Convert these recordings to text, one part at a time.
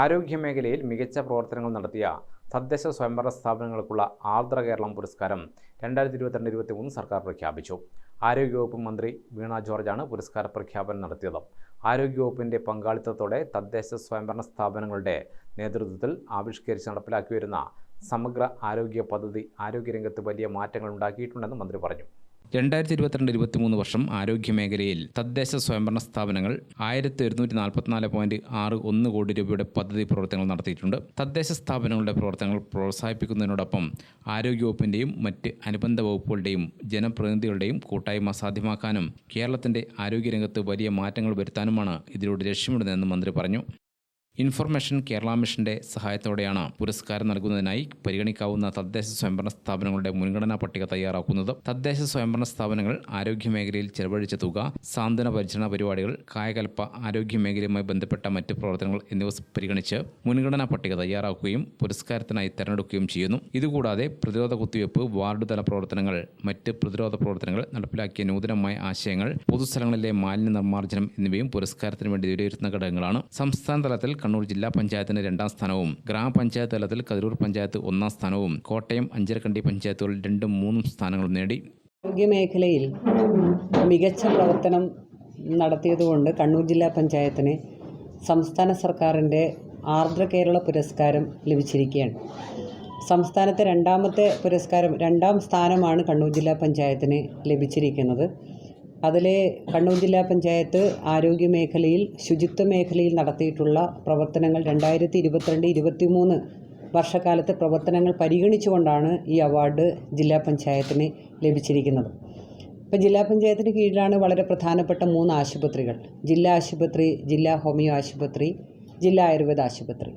ആരോഗ്യ മേഖലയിൽ മികച്ച പ്രവർത്തനങ്ങൾ നടത്തിയ തദ്ദേശ സ്വയംഭരണ സ്ഥാപനങ്ങൾക്കുള്ള ആർദ്ര കേരളം പുരസ്കാരം രണ്ടായിരത്തി ഇരുപത്തിരണ്ട് ഇരുപത്തി മൂന്ന് സർക്കാർ പ്രഖ്യാപിച്ചു. ആരോഗ്യവകുപ്പ് മന്ത്രി വീണ ജോർജാണ് പുരസ്കാര പ്രഖ്യാപനം നടത്തിയത്. ആരോഗ്യവകുപ്പിന്റെ പങ്കാളിത്തത്തോടെ തദ്ദേശ സ്വയംഭരണ സ്ഥാപനങ്ങളുടെ നേതൃത്വത്തിൽ ആവിഷ്കരിച്ച് നടപ്പിലാക്കി വരുന്ന സമഗ്ര ആരോഗ്യ പദ്ധതി ആരോഗ്യരംഗത്ത് വലിയ മാറ്റങ്ങൾ ഉണ്ടാക്കിയിട്ടുണ്ടെന്ന് മന്ത്രി പറഞ്ഞു. രണ്ടായിരത്തി ഇരുപത്തിരണ്ട് ഇരുപത്തിമൂന്ന് വർഷം ആരോഗ്യ മേഖലയിൽ തദ്ദേശ സ്വയംഭരണ സ്ഥാപനങ്ങൾ ആയിരത്തി ഒരുന്നൂറ്റി നാൽപ്പത്തിനാല് പോയിന്റ് ആറ് ഒന്ന് കോടി രൂപയുടെ പദ്ധതി പ്രവർത്തനങ്ങൾ നടത്തിയിട്ടുണ്ട്. തദ്ദേശ സ്ഥാപനങ്ങളുടെ പ്രവർത്തനങ്ങൾ പ്രോത്സാഹിപ്പിക്കുന്നതിനോടൊപ്പം ആരോഗ്യവകുപ്പിന്റെയും മറ്റ് അനുബന്ധ വകുപ്പുകളുടെയും ജനപ്രതിനിധികളുടെയും കൂട്ടായ്മ സാധ്യമാക്കാനും കേരളത്തിന്റെ ആരോഗ്യരംഗത്ത് വലിയ മാറ്റങ്ങൾ വരുത്താനുമാണ് ഇതിലൂടെ ലക്ഷ്യമിടുന്നതെന്ന് മന്ത്രി പറഞ്ഞു. ഇൻഫർമേഷൻ കേരള മിഷന്റെ സഹായത്തോടെയാണ് പുരസ്കാരം നൽകുന്നതിനായി പരിഗണിക്കാവുന്ന തദ്ദേശ സ്വയംഭരണ സ്ഥാപനങ്ങളുടെ മുൻഗണനാ പട്ടിക തയ്യാറാക്കുന്നത്. തദ്ദേശ സ്വയംഭരണ സ്ഥാപനങ്ങൾ ആരോഗ്യമേഖലയിൽ ചെലവഴിച്ച തുക സാന്ത്വന പരിചരണ പരിപാടികൾ കായകൽപ്പ ആരോഗ്യ മേഖലയുമായി ബന്ധപ്പെട്ട മറ്റ് പ്രവർത്തനങ്ങൾ എന്നിവ പരിഗണിച്ച് മുൻഗണനാ പട്ടിക തയ്യാറാക്കുകയും പുരസ്കാരത്തിനായി തെരഞ്ഞെടുക്കുകയും ചെയ്യുന്നു. ഇതുകൂടാതെ പ്രതിരോധ കുത്തിവയ്പ് വാർഡ് തല പ്രവർത്തനങ്ങൾ മറ്റ് പ്രതിരോധ പ്രവർത്തനങ്ങൾ നടപ്പിലാക്കിയ നൂതനമായ ആശയങ്ങൾ പൊതുസ്ഥലങ്ങളിലെ മാലിന്യ നിർമ്മാർജനം എന്നിവയും പുരസ്കാരത്തിന് വേണ്ടി വിലയിരുത്തുന്ന ഘടകങ്ങളാണ്. സംസ്ഥാന തലത്തിൽ കണ്ണൂർ ജില്ലാ പഞ്ചായത്തിന് രണ്ടാം സ്ഥാനവും ഗ്രാമപഞ്ചായത്ത് തലത്തിൽ കതിരൂർ പഞ്ചായത്ത് ഒന്നാം സ്ഥാനവും കോട്ടയം അഞ്ചരക്കണ്ടി പഞ്ചായത്തുകൾ രണ്ടും മൂന്നും സ്ഥാനങ്ങളും നേടി. ആരോഗ്യമേഖലയിൽ മികച്ച പ്രവർത്തനം നടത്തിയതുകൊണ്ട് കണ്ണൂർ ജില്ലാ പഞ്ചായത്തിന് സംസ്ഥാന സർക്കാരിന്റെ ആർദ്ര കേരള പുരസ്കാരം ലഭിച്ചിരിക്കുകയാണ്. സംസ്ഥാനത്തെ രണ്ടാമത്തെ പുരസ്കാരം രണ്ടാം സ്ഥാനമാണ് കണ്ണൂർ ജില്ലാ പഞ്ചായത്തിന് ലഭിച്ചിരിക്കുന്നത്. അതിലെ കണ്ണൂർ ജില്ലാ പഞ്ചായത്ത് ആരോഗ്യ മേഖലയിൽ ശുചിത്വ മേഖലയിൽ നടത്തിയിട്ടുള്ള പ്രവർത്തനങ്ങൾ രണ്ടായിരത്തി ഇരുപത്തിരണ്ട് ഇരുപത്തിമൂന്ന് വർഷക്കാലത്തെ പ്രവർത്തനങ്ങൾ പരിഗണിച്ചുകൊണ്ടാണ് ഈ അവാർഡ് ജില്ലാ പഞ്ചായത്തിന് ലഭിച്ചിരിക്കുന്നത്. ഇപ്പം ജില്ലാ പഞ്ചായത്തിന് കീഴിലാണ് വളരെ പ്രധാനപ്പെട്ട മൂന്ന് ആശുപത്രികൾ. ജില്ലാ ആശുപത്രി ജില്ലാ ഹോമിയോ ആശുപത്രി ജില്ലാ ആയുർവേദ ആശുപത്രി.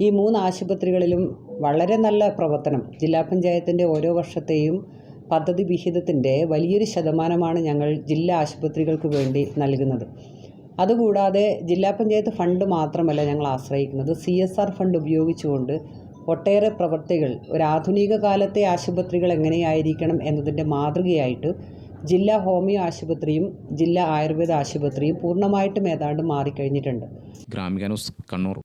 ഈ മൂന്ന് ആശുപത്രികളിലും വളരെ നല്ല പ്രവർത്തനം ജില്ലാ പഞ്ചായത്തിന്റെ ഓരോ വർഷത്തെയും പദ്ധതി വിഹിതത്തിന്റെ വലിയൊരു ശതമാനമാണ് ഞങ്ങൾ ജില്ലാ ആശുപത്രികൾക്ക് വേണ്ടി നൽകുന്നത്. അതുകൂടാതെ ജില്ലാ പഞ്ചായത്ത് ഫണ്ട് മാത്രമല്ല ഞങ്ങൾ ആശ്രയിക്കുന്നത്. സി എസ് ആർ ഫണ്ട് ഉപയോഗിച്ചുകൊണ്ട് ഒട്ടേറെ പ്രവൃത്തികൾ ഒരു ആധുനിക കാലത്തെ ആശുപത്രികൾ എങ്ങനെയായിരിക്കണം എന്നതിന്റെ മാതൃകയായിട്ട് ജില്ലാ ഹോമിയോ ആശുപത്രിയും ജില്ലാ ആയുർവേദ ആശുപത്രിയും പൂർണമായിട്ടും ഏതാണ്ട് മാറിക്കഴിഞ്ഞിട്ടുണ്ട്. ഗ്രാമിക ന്യൂസ് കണ്ണൂർ.